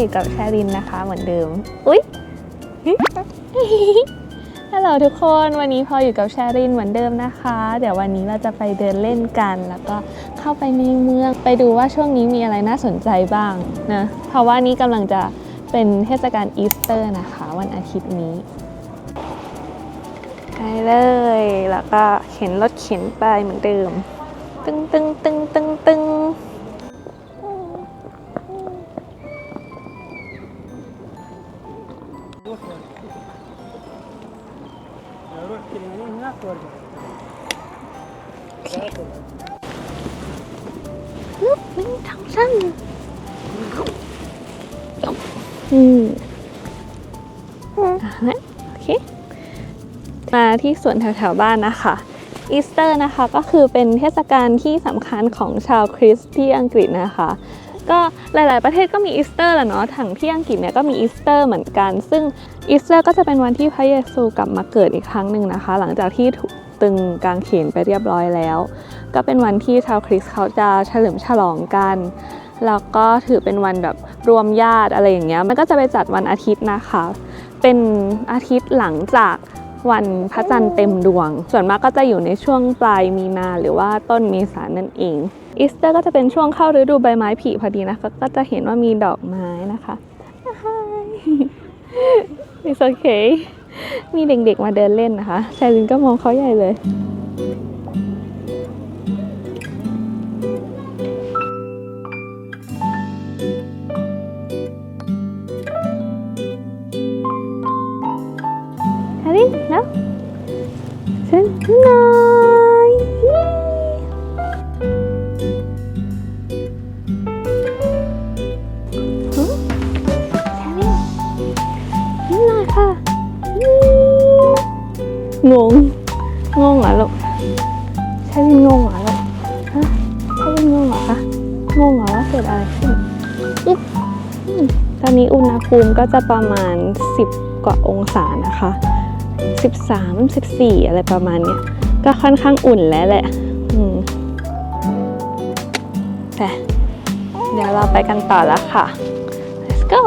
อยู่กับแชรินนะคะเหมือนเดิม อุ๊ยฮัลโหลทุกคนวันนี้พออยู่กับแชรินเหมือนเดิมนะคะ เดี๋ยววันนี้เราจะไปเดินเล่นกัน แล้วก็เข้าไปในเมืองไปดูว่าช่วงนี้มีอะไรน่าสนใจบ้างนะเพราะว่านี้กำลังจะเป็นเทศกาลอีสเตอร์นะคะ วันอาทิตย์นี้ไปเลย แล้วก็เข็นรถเข็นไปเหมือนเดิม ตึ้งตึ้งตึ้ง ที่สวนแถวๆบ้านนะคะอีสเตอร์นะคะก็คือเป็นเทศกาลที่สำคัญของชาวคริสต์ที่อังกฤษนะคะ ก็หลาย ๆ ประเทศก็มีอีสเตอร์แหละเนาะถังที่อังกฤษเนี่ยก็มีอีสเตอร์เหมือนกัน ซึ่งอีสเตอร์ก็จะเป็นวันที่พระเยซูกลับมาเกิดอีกครั้งหนึ่งนะคะ หลังจากที่ถูกตึงกางเขนไปเรียบร้อยแล้ว ก็เป็นวันที่ชาวคริสต์เขาจะเฉลิมฉลองกันแล้วก็ถือเป็นวันแบบรวมญาติอะไรอย่างเงี้ย มันก็จะไปจัดวันอาทิตย์นะคะ เป็นอาทิตย์หลังจาก วันพระจันทร์เต็มดวง ส่วนมากก็จะอยู่ในช่วงปลายมีนาหรือว่าต้นเมษายนนั่นเองอีสเตอร์ก็จะเป็นช่วงเข้าฤดูใบไม้ผลิพอดีนะคะ ก็จะเห็นว่ามีดอกไม้นะคะ It's okay มีเด็กๆมาเดินเล่นนะคะชายลินก็มองเขาใหญ่เลย ฉันหน่อยหึชาลินนิดหน่อยค่ะงง งงเหรอลูกชาลินงงเหรอลูกฮะใชาลินงงเหรอคะงงเหรอว่าเกิดอะไรขึ้นตอนนี้อุณหภูมิก็จะประมาณ 10 กว่าองศานะคะ 13 14 อะไรประมาณเนี้ยก็ค่อนข้างอุ่นแล้วแหละอืมแต่เดี๋ยวเราไปกันต่อแล้วค่ะ let's go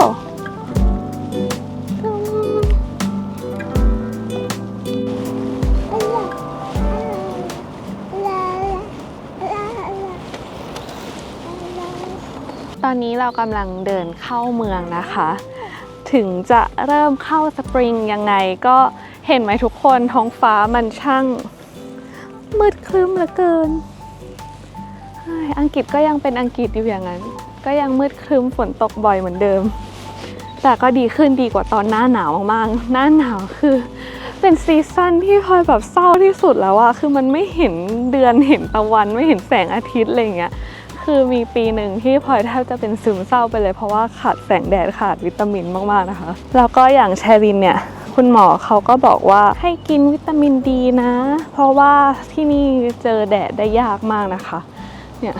ตอนนี้เรากำลังเดินเข้าเมืองนะคะ ถึงจะเริ่มเข้าสปริงยังไงก็ เห็นไหมทุกคนท้องฟ้ามันช่าง มืดครึ้มเหลือเกิน อังกฤษก็ยังเป็นอังกฤษอยู่อย่างนั้น ก็ยังมืดครึ้มฝนตกบ่อยเหมือนเดิม แต่ก็ดีขึ้นดีกว่าตอนหน้าหนาวมากๆ หน้าหนาวคือ เป็นซีซั่นที่พลอยแบบเศร้าที่สุดแล้วอะคือมันไม่เห็นเดือนเห็นตะวันไม่เห็นแสงอาทิตย์อะไรเงี้ย คือมีปีหนึ่งที่พลอยแทบจะเป็นซึมเศร้าไปเลย เพราะว่าขาดแสงแดดขาดวิตามินมากๆนะคะ แล้วก็อย่างแชรินเนี่ย คุณหมอเขาก็บอกว่าให้กินวิตามินดีนะ เพราะว่าที่นี่เจอแดดได้ยากมากนะคะ เนี่ย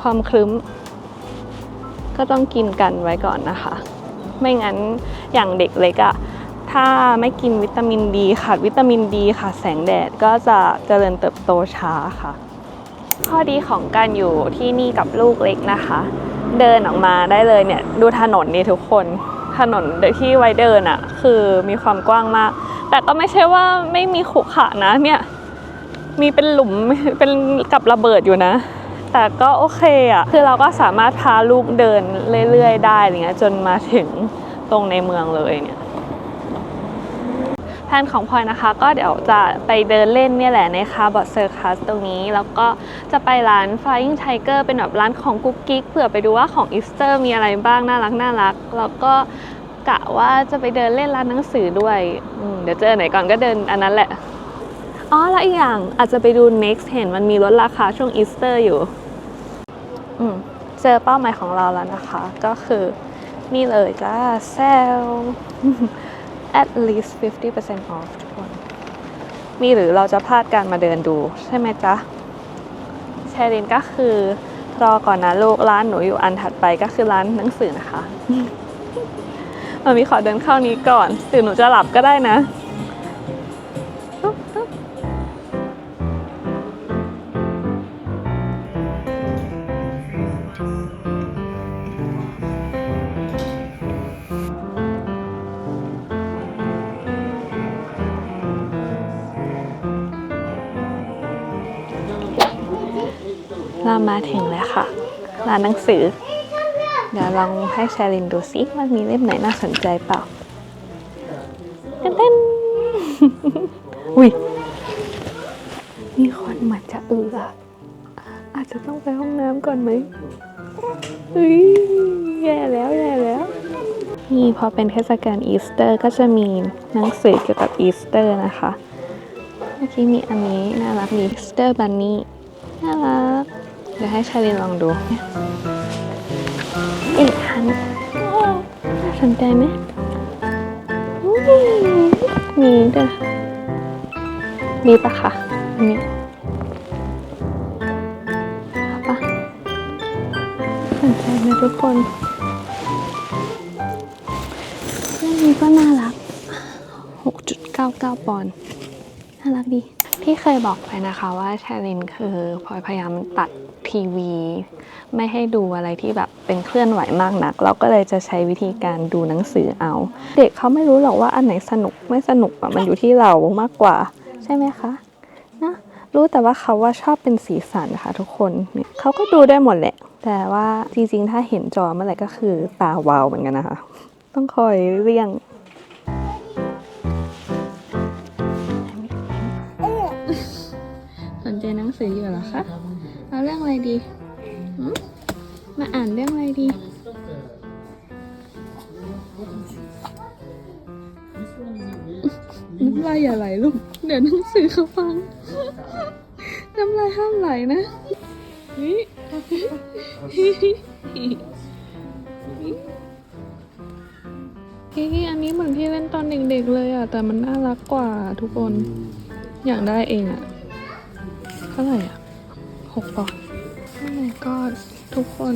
ความครึ้ม ก็ต้องกินกันไว้ก่อนนะคะ ไม่งั้นอย่างเด็กเล็กอะถ้าไม่กินวิตามินดีขาดวิตามินดีขาดแสงแดดก็จะเจริญเติบโตช้าค่ะ ข้อดีของการอยู่ที่นี่กับลูกเล็กนะคะ เดินออกมาได้เลยเนี่ย ดูถนนนี่ทุกคน ถนนที่ไว้เดินอะ่ะคือมีความกว้างมาก แต่ก็ไม่ใช่ว่าไม่มีขุขะนะเนี่ย มีเป็นหลุมเป็นกับระเบิดอยู่นะ แต่ก็โอเคอะ่ะคือเราก็สามารถพาลูกเดินเรื่อยๆ ได้อะไรเงี้ยจนมาถึงตรงในเมืองเลยเนี่ย นของพลอยนะคะ ก็เดี๋ยวจะไปเดินเล่นเนี่ยแหละในคาร์บอทเซอร์คัสตรงนี้ แล้วก็จะไปร้าน Flying Tiger เป็นแบบร้านของกุ๊กกิ๊กเผื่อไปดูว่าของอีสเตอร์มีอะไรบ้างน่ารักน่ารัก แล้วก็กะว่าจะไปเดินเล่นร้านหนังสือด้วย เดี๋ยวเจอไหนก่อนก็เดินอันนั้นแหละ อ๋อ แล้วอีกอย่างอาจจะไปดู next เห็นมันมีลดราคาช่วงอีสเตอร์อยู่ อืม เจอเป้าหมายของเราแล้วนะคะ ก็คือนี่เลยจ้าเซล at least 50% off ทุกคน มีหรือเราจะพลาดการมาเดินดูใช่ไหมจ๊ะแชรินก็คือ รอก่อนนะลูกร้านหนูอยู่อันถัดไปก็คือร้านหนังสือนะคะ มามีขอเดินเข้านี้ก่อนหรือหนูจะหลับก็ได้นะ มาถึงแล้วค่ะ ร้านหนังสือ เดี๋ยวลองให้แชรินดูซิว่ามีเล่มไหนน่าสนใจเปล่าเต้นเต้นอุ้ยมีคนเหมือนจะเอืออะอาจจะต้องไปห้องน้ำก่อนไหมเฮ้ยแย่แล้วแย่แล้วนี่พอเป็นเทศกาลอีสเตอร์ก็จะมีหนังสือเกี่ยวกับอีสเตอร์นะคะ เมื่อกี้มีอันนี้น่ารักมีอีสเตอร์บันนี่น่ารัก เดี๋ยวให้ชาลินลองดูเนี่ยอีกอันน่าสนใจไหมมีด้วยมีปะคะอันนี้ปะสนใจไหมทุกคนเรื่องนี้ก็น่ารัก 6.99 ปอนด์น่ารักดี ที่เคยบอกไปนะคะว่าแชรินคือพลอยพยายามตัดทีวี ไม่ให้ดูอะไรที่แบบเป็นเคลื่อนไหวมากนัก เราก็เลยจะใช้วิธีการดูหนังสือเอา เด็กเขาไม่รู้หรอกว่าอันไหนสนุกไม่สนุกอะมันอยู่ที่เรามากกว่า ใช่ไหมคะนะรู้แต่ว่าเขาว่าชอบเป็นสีสันค่ะทุกคนเนี่ยเขาก็ดูได้หมดแหละ แต่ว่าจริงๆ ถ้าเห็นจอเมื่อไหร่ก็คือตาวาวเหมือนกันนะคะ ต้องคอยเลี่ยง สนใจหนังสืออยู่เหรอคะเอาเรื่องอะไรดีหึมาอ่านเรื่องอะไรดี น้ำลายอย่าไหลลูก เดี๋ยวหนังสือเขาฟัง น้ำลายห้ามไหลนะนี่พี่อันนี้เหมือนที่เล่นตอนเด็กๆเลยอะ แต่มันน่ารักกว่าทุกคน อยากได้เองอะเท่าไหร่อะหกปอนด์โอ้ my god ทุกคน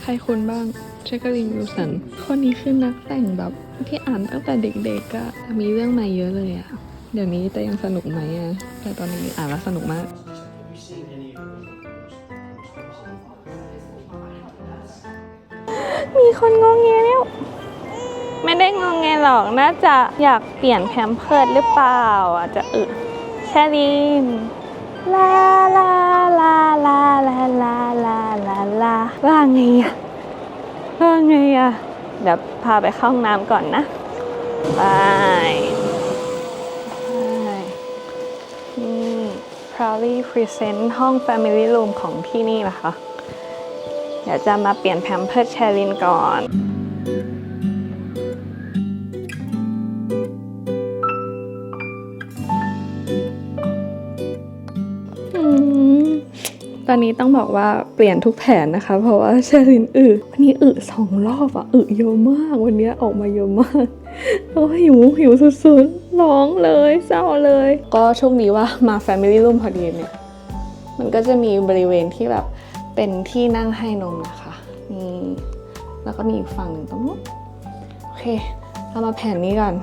ใครคุณบ้างเชคกลินวิลสัน คนนี้คือนักแต่งแบบที่อ่านตั้งแต่เด็กๆอะมีเรื่องใหม่เยอะเลยอะเดี๋ยวนี้จะยังสนุกไหมอะแต่ตอนนี้อ่านแล้วสนุกมาก มีคนงงเงแล้วไม่ได้งงเงหรอกน่าจะอยากเปลี่ยนแพมเพิร์ดหรือเปล่าอาจจะอึแชลิน ลาลาลาลาลาลาลาลาลาว่าไงอะว่าไงอะเดี๋ยวพาไปเข้าห้องน้ำก่อนนะบายนี่ proudly present ห้อง family room ของที่นี่นะคะ เดี๋ยวจะมาเปลี่ยนแพมเพิร์ดแชรินก่อน อนนี้ต้องบอกว่าเปลี่ยนทุกแผนนะคะ เพราะว่าเชลินอึวันนี้อึสองรอบอะอึเยอะมากวันนี้ออกมาเยอะมากโอ้หิวหิวสุดๆร้องเลยเศร้าเลย ก็โชคดีว่ามา Family Room พอดีเนี่ย มันก็จะมีบริเวณที่แบบเป็นที่นั่งให้นมนะคะนี่แล้วก็มีอีกฝั่งหนึ่งตรงนู้นโอเค เรามาแผนนี้ก่อน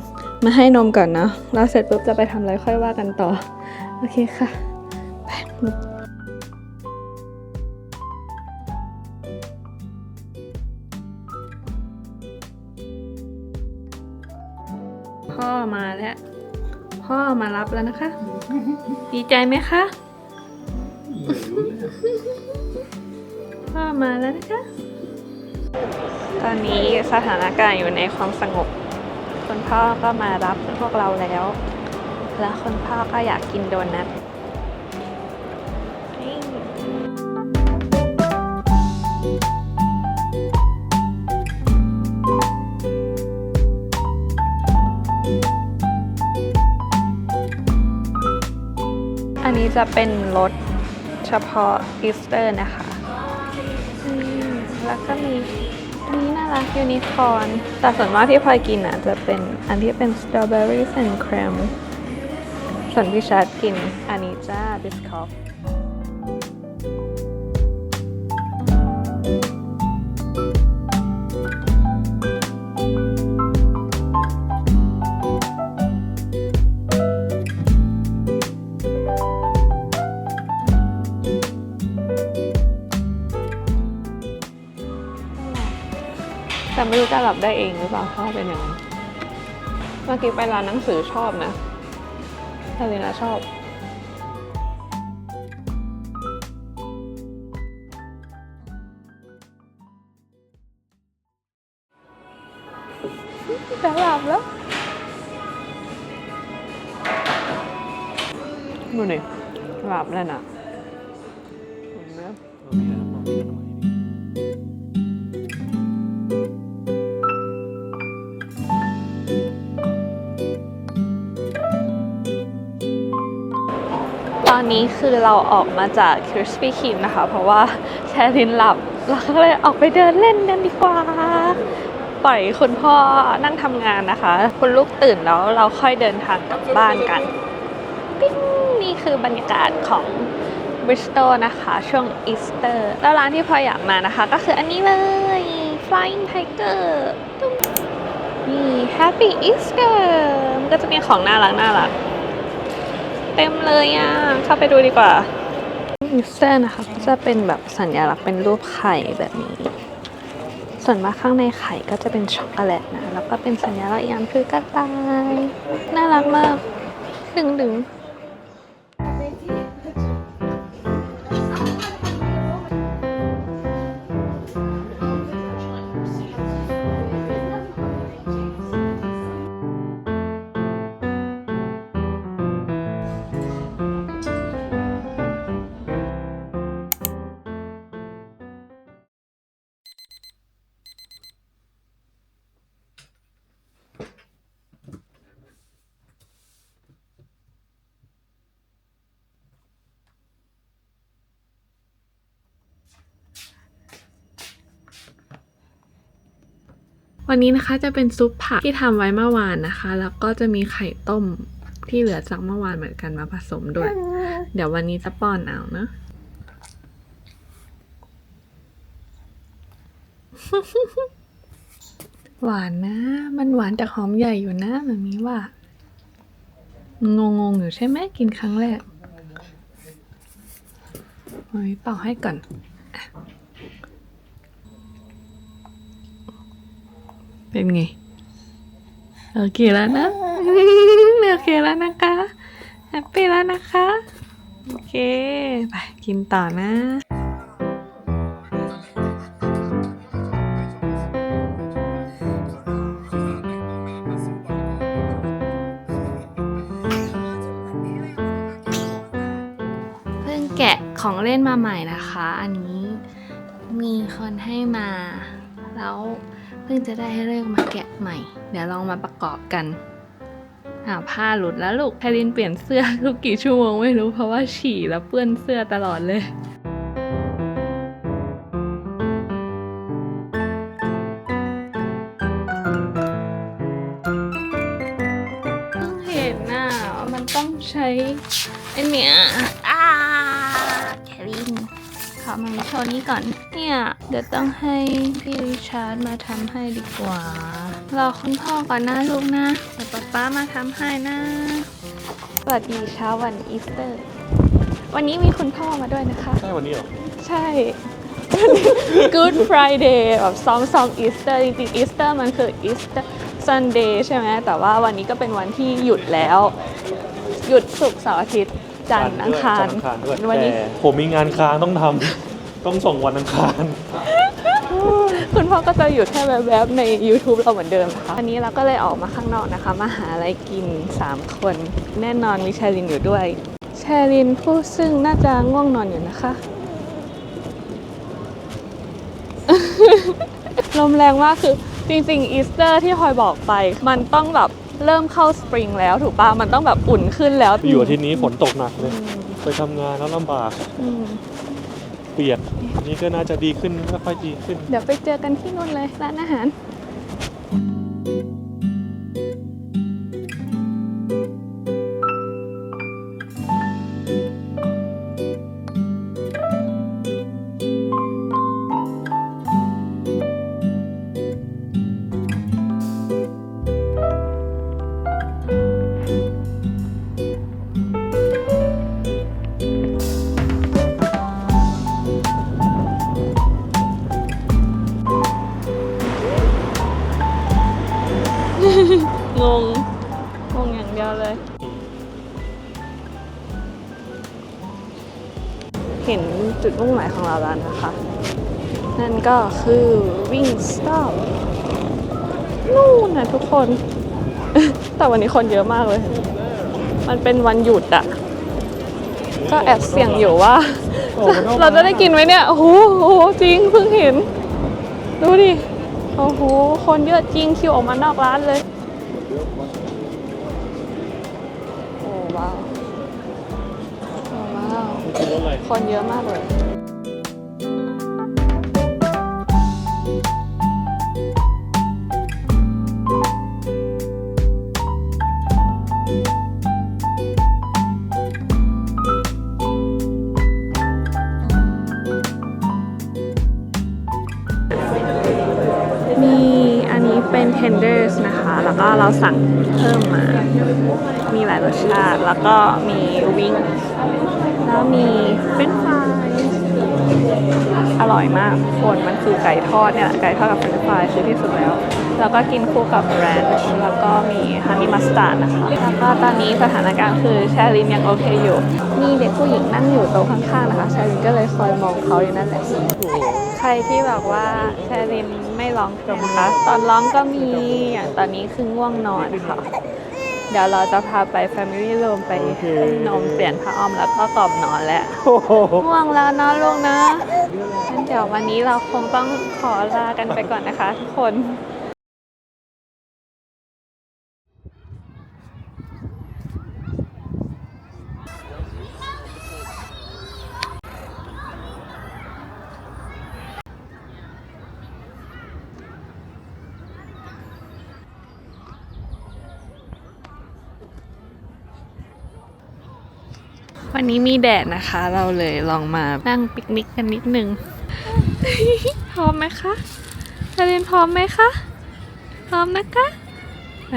มาให้นมก่อนนะแล้วเสร็จปุ๊บจะไปทำอะไรค่อยว่ากันต่อ โอเคค่ะไปลุก อมาแล้ว พ่อมารับแล้วนะคะ ดีใจไหมคะ พ่อมาแล้วนะคะ ตอนนี้สถานการณ์อยู่ในความสงบ คุณพ่อก็มารับพวกเราแล้ว แล้วคุณพ่อก็อยากกินโดนัท จะเป็นรสเฉพาะอีสเตอร์นะคะแล้วก็มีนี้น่ารักยูนิคอร์นแต่ส่วนมากที่พลอยกินอะ จะเป็นอันที่เป็นสตรอเบอรี่แอนด์ครีมส่วนพี่ชาร์ดกินอันนี้จ้าบิสคอฟ ไม่รู้จะหลับได้เองหรือเปล่าชอบเป็นยังไงเมื่อกี้ไปร้านหนังสือชอบนะทารินาชอบจะหลับแล้วดูนี่หลับแล้วนะ นี้คือเราออกมาจาก Krispy Kreme นะคะ เพราะว่าแชรินหลับเราก็เลยออกไปเดินเล่นกันดีกว่า ปล่อยคุณพ่อนั่งทำงานนะคะ คุณลูกตื่นแล้วเราค่อยเดินทางกลับบ้านกันปิ้งนี่คือบรรยากาศของบริสตอลนะคะ ช่วงอีสเตอร์แล้วร้านที่พอยอยากมานะคะ ก็คืออันนี้เลย Flying Tiger นี่ Happy Easter มันก็จะมีของน่ารักน่ารัก ต็มเลยอะ เข้าไปดูดีกว่ามิสเตอร์นะคะก็จะเป็นแบบสัญลักษณ์เป็นรูปไข่แบบนี้ ส่วนมากข้างในไข่ก็จะเป็นช็อกโกแลตนะ แล้วก็เป็นสัญลักษณ์อีกอย่างคือกระต่าย น่ารักมาก ดึงดึง วันนี้นะคะจะเป็นซุปผักที่ทำไว้เมื่อวานนะคะ แล้วก็จะมีไข่ต้มที่เหลือจากเมื่อวานเหมือนกันมาผสมด้วย เดี๋ยววันนี้จะป้อนเอาเนะหวานนะ มันหวานจากหอมใหญ่อยู่นะแบบนี้ว่างงงอยู่ใช่ไหมกินครั้งแรกเฮ้ยเป่าให้ก่อน เป็นไง โอเคแล้วนะ โอเคแล้วนะคะแฮปปี้แล้วนะคะ โอเค ไปกินต่อนะเพิ่งแกะของเล่นมาใหม่นะคะ อันนี้มีคนให้มา แล้วเพิ่งจะได้ให้เลิกมาแกะใหม่ เดี๋ยวลองมาประกอบกันอ่าผ้าหลุดแล้วลูกแพลินเปลี่ยนเสื้อทุกกี่ชั่วโมงไม่รู้เพราะว่าฉี่แล้วเปื้อนเสื้อตลอดเลยเพิ่งเห็นน่ะว่ามันต้องใช้ไอเนี้ย ขอมาโชว์นี้ก่อน เนี่ย เดี๋ยวต้องให้พี่ริชาร์ดมาทำให้ดีกว่า รอคุณพ่อก่อนนะลูกนะเดี๋ยวป๊าป๊ามาทำให้นะ สวัสดีเช้าวันอีสเตอร์ วันนี้มีคุณพ่อมาด้วยนะคะ ใช่วันนี้เหรอ ใช่ Good Friday แบบซ้อมซ้อมอีสเตอร์จริงๆอีสเตอร์มันคืออีสเตอร์ Sunday ใช่ไหมแต่ว่าวันนี้ก็เป็นวันที่หยุดแล้ว หยุดศุกร์เสาร์อาทิตย์ จันทร์อังคารจันทร์อังคารด้วยวันนี้ แต่ผมมีงานค้างต้องทำ ต้องส่งวันอังคาร คุณพ่อก็จะหยุดแค่แวบๆใน YouTube เราเหมือนเดิมนะคะวันนี้เราก็เลยออกมาข้างนอกนะคะ มาหาอะไรกิน 3 คน แน่นอนมีแชรินอยู่ด้วย แชรินผู้ซึ่งน่าจะง่วงนอนอยู่นะคะ ลมแรงมากคือจริงๆ อีสเตอร์ที่พลอยบอกไป มันต้องแบบ เริ่มเข้าสปริงแล้วถูกปะมันต้องแบบอุ่นขึ้นแล้วอยู่อาทิตย์นี้ฝนตกหนักเลยอืมไปทำงานแล้วลำบาก อืมเปียกอันนี้ก็น่าจะดีขึ้นค่อยๆดีขึ้น เดี๋ยวไปเจอกันที่นู่นเลยร้านอาหาร ก็คือวิ่งสต็อปนู่นนะทุกคน แต่วันนี้คนเยอะมากเลย มันเป็นวันหยุดอะก็แอบเสี่ยงอยู่ว่า เราจะได้กินไหมเนี่ย โอ้โหจริงเพิ่งเห็น ดูดิ โอ้โห คนเยอะจริงคิวออกมานอกร้านเลย โอ้ว้าวโอ้ว้าว คนเยอะมากเลย เป็น tenders นะคะ แล้วก็เราสั่งเพิ่มมา มีหลายรสชาติ แล้วก็มีวิงแล้วมีเฟรนฟรายอร่อยมากคนมันคือไก่ทอดเนี่ยไก่ทอดกับเฟรนฟรายคือที่สุดแล้ว แล้วก็กินคู่กับแรนช์แล้วก็มีฮันนี่มัสตาร์ดนะคะ แล้วก็ตอนนี้สถานการณ์คือแชลินยังโอเคอยู่ มีเด็กผู้หญิงนั่งอยู่โต๊ะข้างๆนะคะ แชลินก็เลยคอยมองเขาอยู่นั่นแหละ ใครที่แบบว่าแชลิน ไม่ร้องเพลงนะคะ ตอนร้องก็มีอย่างตอนนี้คือง่วงนอนค่ะ เดี๋ยวเราจะพาไป Family Room ไปให้นมเปลี่ยนผ้าอ้อมแล้วก็กล่อมนอนแล้วโอ้โหง่วงแล้วนะลูกนะงั้นเดี๋ยววันนี้เราคงต้องขอลากันไปก่อนนะคะทุกคน วันนี้มีแดดนะคะ เราเลยลองมานั่งปิกนิกกันนิดนึง พร้อมไหมคะชาเรนพร้อมไหมคะ พร้อมนะคะไป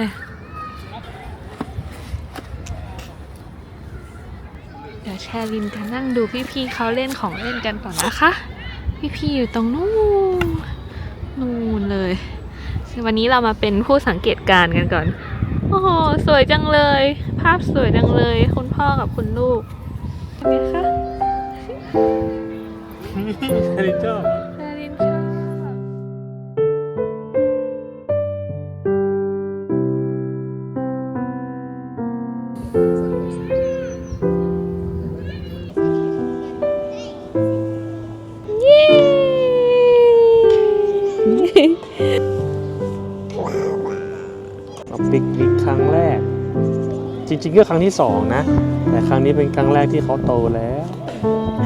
เดี๋ยวแชร์ลินจะนั่งดูพี่ๆเขาเล่นของเล่นกันก่อนนะคะ พี่ๆอยู่ตรงนู้นนู่นเลย วันนี้เรามาเป็นผู้สังเกตการณ์กันก่อน โอ้โห สวยจังเลย ภาพสวยจังเลย คุณพ่อกับคุณลูก เริงๆก็ครั้งที่สองนะ แต่ครั้งนี้เป็นครั้งแรกที่เขาโตแล้ว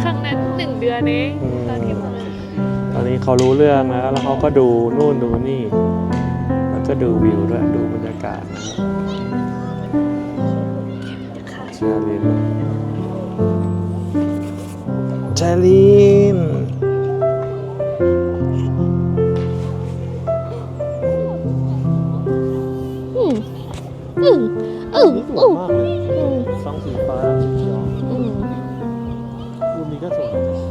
ครั้งนั้นหนึ่งเดือนเองอืมตอนที่มาตอนนี้เขารู้เรื่องแล้วแล้วเขาก็ดูนู่นดูนี่ แล้วก็ดูวิวด้วยดูบรรยากาศนะครับชาลินชาลิน รูปนี้ก็สวยอุ้